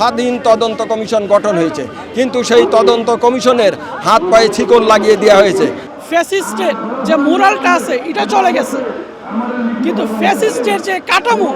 স্বাধীন তদন্ত কমিশন গঠন হয়েছে। কিন্তু সেই তদন্ত কমিশনের হাত পায়ে ছিকল লাগিয়ে দেওয়া হয়েছে। ফ্যাসিস্টের যে মোরালটা আছে, এটা চলে গেছে। কিন্তু ফ্যাসিস্টের যে কাঠামো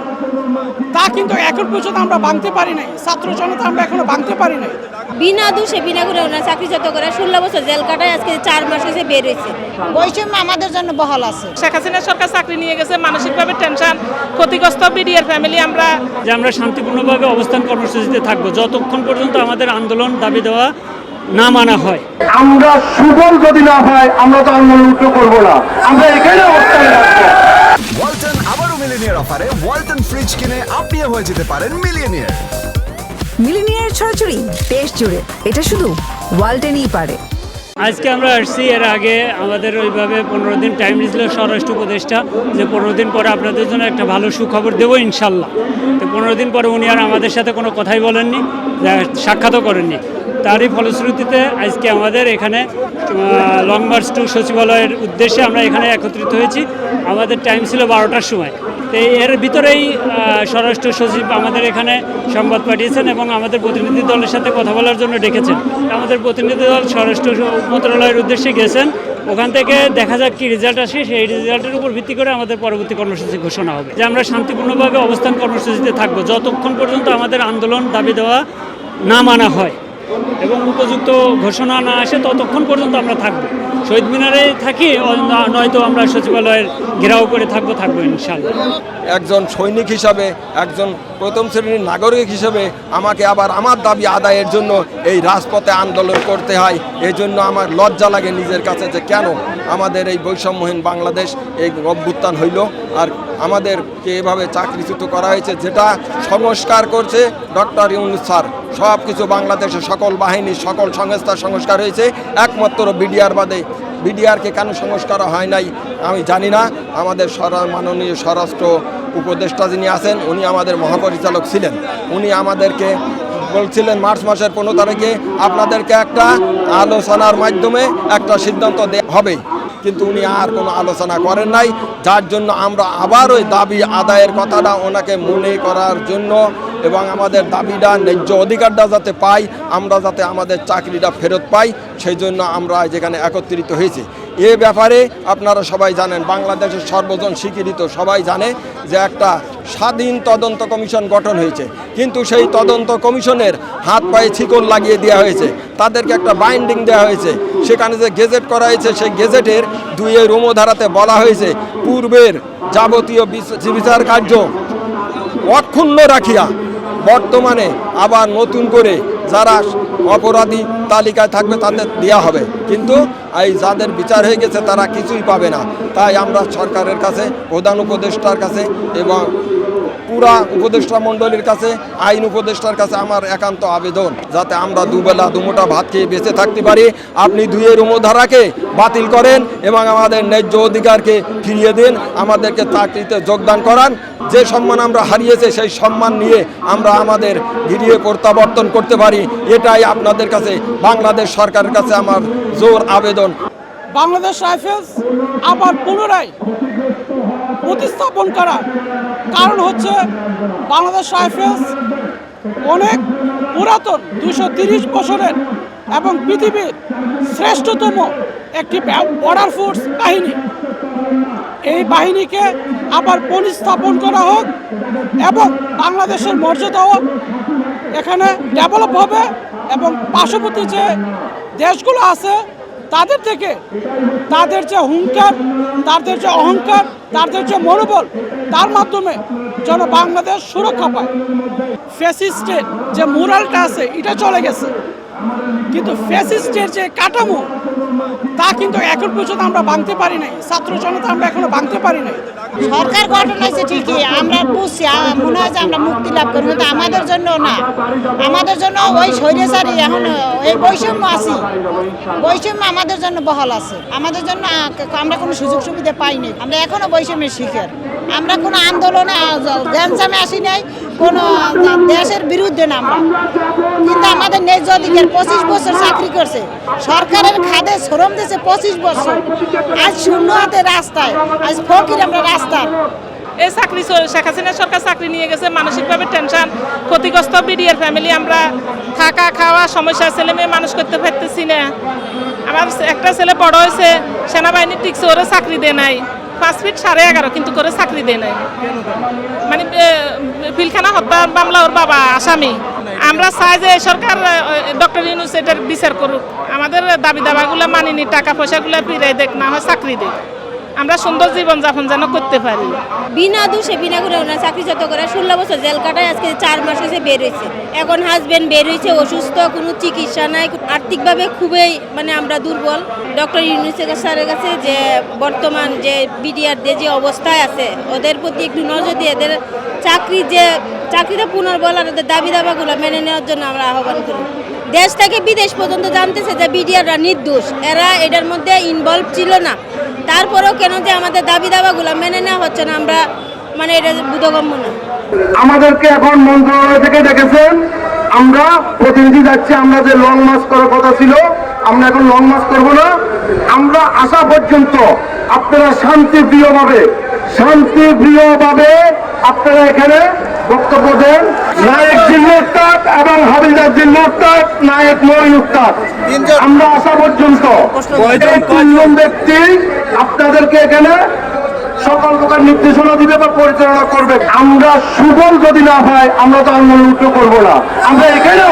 তা কিন্তু এখন পর্যন্ত আমরা ভাঙতে পারি নাই। ছাত্র জনতা আমরা এখনও ভাঙতে পারি নাই। বিনা দোষে বিনা করে ওনার চাকরি যত করে ষোলো বছর জেল কাটায় আজকে চার মাস হয়েছে বের হয়েছে। বৈষম্য আমাদের জন্য বহাল আছে। শেখ হাসিনা সরকার চাকরি নিয়ে গেছে মানসিকভাবে টেনশন ক্ষতিগ্রস্ত বিডিআর ফ্যামিলি আমরা যে আমরা শান্তিপূর্ণভাবে অবস্থান কর্মসূচিতে থাকব যতক্ষণ পর্যন্ত আমাদের আন্দোলন দাবি দেওয়া না মানা হয়। আমরা সুফল যদি না হয় আমরা তো আন্দোলন করব না। আমরা এখানে অবস্থানে রাখব মিলিনিয়ার অফারে ওয়ালটন ফ্রিজ কিনে আপনিও হয়ে যেতে পারেন মিলিয়নিয়ার মিলিনিয়ার ছড়াছড়ি দেশ জুড়ে। এটা শুধু ওয়ালটেনই পারে। আজকে আমরা আসছি এর আগে আমাদের ওইভাবে পনেরো দিন টাইম দিয়েছিল স্বরাষ্ট্র উপদেষ্টা যে পনেরো দিন পরে আপনাদের জন্য একটা ভালো সুখবর দেবো ইনশাল্লাহ। তো পনেরো দিন পরে উনি আর আমাদের সাথে কোনো কথাই বলেননি সাক্ষাৎও করেননি। তারই ফলশ্রুতিতে আজকে আমাদের এখানে লং মার্চ টু সচিবালয়ের উদ্দেশ্যে আমরা এখানে একত্রিত হয়েছি। আমাদের টাইম ছিল বারোটার সময়। তো এর ভিতরেই স্বরাষ্ট্র সচিব আমাদের এখানে সংবাদ পাঠিয়েছেন এবং আমাদের প্রতিনিধি দলের সাথে কথা বলার জন্য ডেকেছেন। আমাদের প্রতিনিধি দল স্বরাষ্ট্র মন্ত্রণালয়ের উদ্দেশ্যে গেছেন। ওখান থেকে দেখা যাক কি রেজাল্ট আসে। সেই রেজাল্টের উপর ভিত্তি করে আমাদের পরবর্তী কর্মসূচি ঘোষণা হবে। যে আমরা শান্তিপূর্ণভাবে অবস্থান কর্মসূচিতে থাকব। যতক্ষণ পর্যন্ত আমাদের আন্দোলন দাবি দেওয়া না মানা হয় এবং উপযুক্ত ঘোষণা না আসে, ততক্ষণ পর্যন্ত আমরা থাকব। শহীদ মিনারে থাকি নয়তো আমরা সচিবালয়ের ঘেরাও করে থাকব থাকব ইনশাল্লাহ। একজন সৈনিক হিসাবে, একজন প্রথম শ্রেণির নাগরিক হিসেবে আমাকে আবার আমার দাবি আদায়ের জন্য এই রাজপথে আন্দোলন করতে হয়। এই জন্য আমার লজ্জা লাগে নিজের কাছে যে কেন আমাদের এই বৈষম্যহীন বাংলাদেশ এই অভ্যুত্থান হইল। আর আমাদেরকে এভাবে চাকরিচ্যুত করা হয়েছে, যেটা সংস্কার করছে ডক্টর ইউনুস স্যার। সব কিছু বাংলাদেশের সকল বাহিনী, সকল সংস্থার সংস্কার হয়েছে। একমাত্র বিডিআর বাদে বিডিআরকে কেন সংস্কার হয় নাই, আমি জানি না। আমাদের মাননীয় স্বরাষ্ট্র উপদেষ্টা যিনি আছেন, উনি আমাদের মহাপরিচালক ছিলেন। উনি আমাদেরকে বলছিলেন মার্চ মাসের পনেরো তারিখে আপনাদেরকে একটা আলোচনার মাধ্যমে একটা সিদ্ধান্ত দেওয়া হবে। কিন্তু উনি আর কোনো আলোচনা করেন নাই। যার জন্য আমরা আবার ওই দাবি আদায়ের কথাটা ওনাকে মনে করার জন্য এবং আমাদের দাবিটা, ন্যায্য অধিকারটা যাতে পাই, আমরা যাতে আমাদের চাকরিটা ফেরত পাই, সেই জন্য আমরা যেখানে একত্রিত হয়েছি। এ ব্যাপারে আপনারা সবাই জানেন, বাংলাদেশের সর্বজন স্বীকৃত, সবাই জানে যে একটা স্বাধীন তদন্ত কমিশন গঠন হয়েছে। কিন্তু সেই তদন্ত কমিশনের হাত পায়ে ছিকল লাগিয়ে দেওয়া হয়েছে। তাদেরকে একটা বাইন্ডিং দেওয়া হয়েছে। সেখানে যে গেজেট করা হয়েছে, সেই গেজেটের দুইয়ের রোমধারাতে বলা হয়েছে, পূর্বের যাবতীয় বিচার কার্য অক্ষুণ্ণ রাখিয়া বর্তমানে আবার নতুন করে যারা অপরাধী তালিকায় থাকবে তাদের দেওয়া হবে। কিন্তু এই যাদের বিচার হয়ে গেছে তারা কিছুই পাবে না। তাই আমরা সরকারের কাছে, প্রধান উপদেষ্টার কাছে এবং পুরা উপদেষ্টা মণ্ডলীর কাছে, আইন উপদেষ্টার কাছে আমার একান্ত আবেদন, যাতে আমরা দুবেলা দুমোটা ভাত খেয়ে বেঁচে থাকতে পারি। আপনি দুইয়ের উমধারাকে বাতিল করেন এবং আমাদের ন্যায্য অধিকারকে ফিরিয়ে দিন, আমাদেরকে চাকরিতে যোগদান করান। যে সম্মান আমরা হারিয়েছে, সেই সম্মান নিয়ে আমরা আমাদের গিরিয়ে প্রত্যাবর্তন করতে পারি। এটাই আপনাদের কাছে, বাংলাদেশ সরকারের কাছে আমার জোর আবেদন। বাংলাদেশ রাইফেলস আবার পুনরায় প্রতিস্থাপন করা। কারণ হচ্ছে বাংলাদেশ রাইফেলস অনেক পুরাতন দুশো তিরিশ বছরের এবং পৃথিবীর শ্রেষ্ঠতম একটি বর্ডার ফোর্স বাহিনী। এই বাহিনীকে আবার পুনঃস্থাপন করা হোক এবং বাংলাদেশের মর্যাদাও এখানে ডেভেলপ হবে এবং পার্শ্ববর্তী যে দেশগুলো আছে তাদের থেকে তাদের যে হুঙ্কার, তাদের যে অহংকার, তাদের যে মনোবল, তার মাধ্যমে যেন বাংলাদেশ সুরক্ষা পায়। ফ্যাসিস্টের যে মোরালটা আছে, এটা চলে গেছে। কিন্তু ফ্যাসিস্টের যে কাঠামো, তা কিন্তু এখন পর্যন্ত আমরা ভাঙতে পারি নাই। ছাত্র জনতা আমরা এখনও ভাঙতে পারি নাই। সরকার গঠন হয়েছে ঠিকই, আমরা বুঝছি মনে হয় যে আমরা মুক্তি লাভ করি কিন্তু আমাদের জন্য না। আমাদের জন্য ওই স্বৈরাচারী এখন এই বৈষম্য আছি। বৈষম্য আমাদের জন্য বহাল আছে। আমাদের জন্য আমরা কোনো সুযোগ সুবিধা পাইনি। আমরা এখনও বৈষম্যের শিখের আমরা কোনো আন্দোলনে গ্যাঞ্জামে আসি নাই। কোনো দেশের বিরুদ্ধে না কিন্তু আমাদের ন্যায্য অধিকার পঁচিশ বছর চাকরি করছে। সরকারের খাদে শ্রম দিয়েছে পঁচিশ বছর। আজ শূন্য হাতে রাস্তায়। আজ ফকির আমরা রাস্তার। এই চাকরি শেখ হাসিনা সরকার চাকরি নিয়ে গেছে। মানসিকভাবে টেনশন ক্ষতিগ্রস্ত বিডিআর ফ্যামিলি আমরা থাকা, খাওয়া, সমস্যা, ছেলে মেয়ে মানুষ করতে পারতেছি না। আমার একটা ছেলে বড় হয়েছে সেনাবাহিনীর টিকছে ওরা চাকরি দেয় নাই। পাঁচ ফিট সাড়ে এগারো, কিন্তু করে চাকরি দেয় নাই। মানে পিলখানা হত্যা মামলা ওর বাবা, আসামি। আমরা চাই যে সরকার ডক্টর ইউনুস এটার বিচার করুক। আমাদের দাবি দাবাগুলো মানিনি, টাকা পয়সাগুলো ফিরাই দেখ না হয় চাকরি দেখ আমরা সুন্দর জীবন যাপন যেন করতে পারি। বিনা দোষে, বিনা করে ওনার চাকরি যত করে, ষোলো বছর জেল কাটায় আজকে চার মাস হয়েছে বের হয়েছে। এখন হাজবেন্ড বের হয়েছে, অসুস্থ, কোনো চিকিৎসা নাই। আর্থিকভাবে খুবই মানে আমরা দুর্বল। ডক্টর ইউনিসেফ স্যারের কাছে যে বর্তমান যে বিডিআরদের যে অবস্থায় আছে, ওদের প্রতি একটু নজর দিয়ে এদের চাকরি যে, চাকরিটা পুনর্বল আর ওদের দাবি দাবাগুলো মেনে নেওয়ার জন্য আমরা আহ্বান করি। দেশ থেকে বিদেশ পর্যন্ত জানতেছে যে বিডিআররা নির্দোষ। এরা এটার মধ্যে ইনভলভ ছিল না। তারপরেও কেন যে আমাদের দাবি দাবাগুলো মেনে নেওয়া হচ্ছে না, আমরা মানে এটা বোধগম্য না। আমাদেরকে এখন মন্ত্রণালয় থেকে ডেকেছেন আমরা প্রতিনিধি যাচ্ছি, আমরা যে লং মার্চ করার কথা ছিল, আমরা এখন লং মার্চ করব না। আমরা আসা পর্যন্ত আপনারা শান্তিপ্রিয়ভাবে শান্তিপ্রিয়ভাবে আপনারা এখানে বক্তব্য দেন নায়ক জিল্লোস্তাদ এবং হাবিলদার জিল্লোস্তাদ নায়ক মহিন উস্তাদ। আমরা আসা পর্যন্ত তিনজন ব্যক্তি আপনাদেরকে এখানে সকল প্রকার নির্দেশনা দিবে বা পরিচালনা করবে। আমরা সুবল যদি না হয় আমরা তো আন্দোলন করব না। আমরা এখানে।